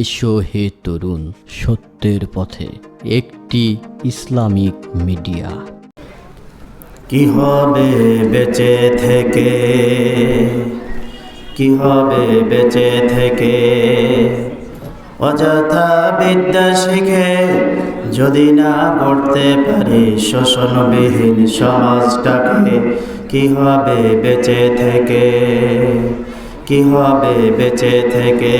এসো হে তরুণ, সত্যের পথে। একটি ইসলামিক মিডিয়া। কি হবে বেঁচে থেকে? কি হবে বেঁচে থেকে? অযথা বিদ্যা শিখে যদি না করতে পারি শোষণবিহীন সমাজটাকে, কি হবে বেঁচে থেকে? কি হবে বেঁচে থেকে?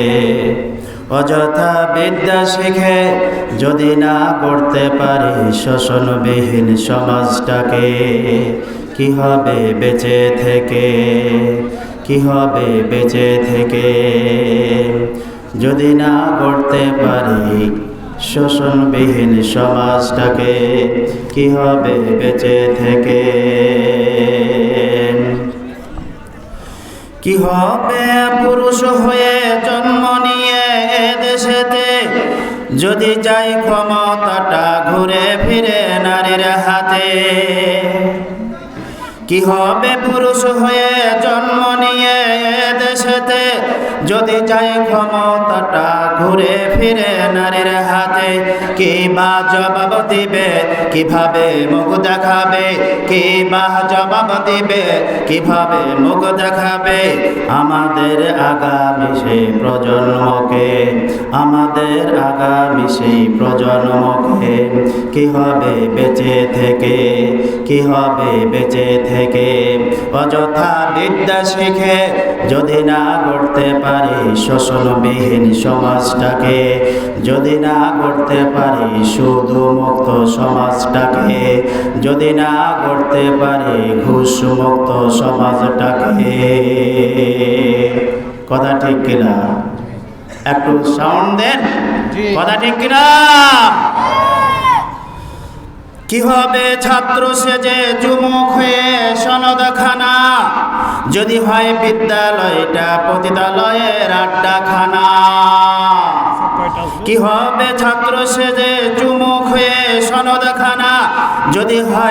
অযথা বিদ্যা শিখে যদি না করতে পারি শোষণবিহীন সমাজটাকে, কি হবে বেঁচে থেকে? কি হবে বেঁচে থেকে? যদি না করতে পারি শোষণবিহীন সমাজটাকে, কি হবে বেঁচে থেকে? কি হবে পুরুষ হয়ে যদি যাই ক্ষমতাটা ঘুরে ফিরে নারীর হাতে কি হবে পুরুষ হয়ে জন্ম নিয়ে দেশেতে? যদি যাই ক্ষমতাটা ঘুরে ফিরে নারীর হাতে, কি বা জবাব দিবে? কীভাবে মুখ দেখাবে? কি বা জবাব দিবে? কীভাবে মুখ দেখাবে? আমাদের আগামী সেই প্রজন্মকে, আমাদের আগামী সেই প্রজন্মকে কি হবে বেঁচে থেকে? কি হবে বেঁচে থেকে? অযথা বিদ্যা শিখে যদি না করতে পারি শোষণবিহীন সমাজটাকে যদি না করতে পারি শুধু মুক্ত সমাজটাকে যদি না করতে পারি ঘুষ মুক্ত সমাজটাকে। কথা ঠিক কিনা? একটু সাউন্ড দেন? কথা ঠিক কিনা? কি হবে ছাত্র সেজে যুমুখ হয়ে যদি হয় বিদ্যালয়টা পতিতালয়ের আড্ডা খানা কি হবে ছাত্র সেজে চুমুখ হয়ে সনদ খানা যদি হয়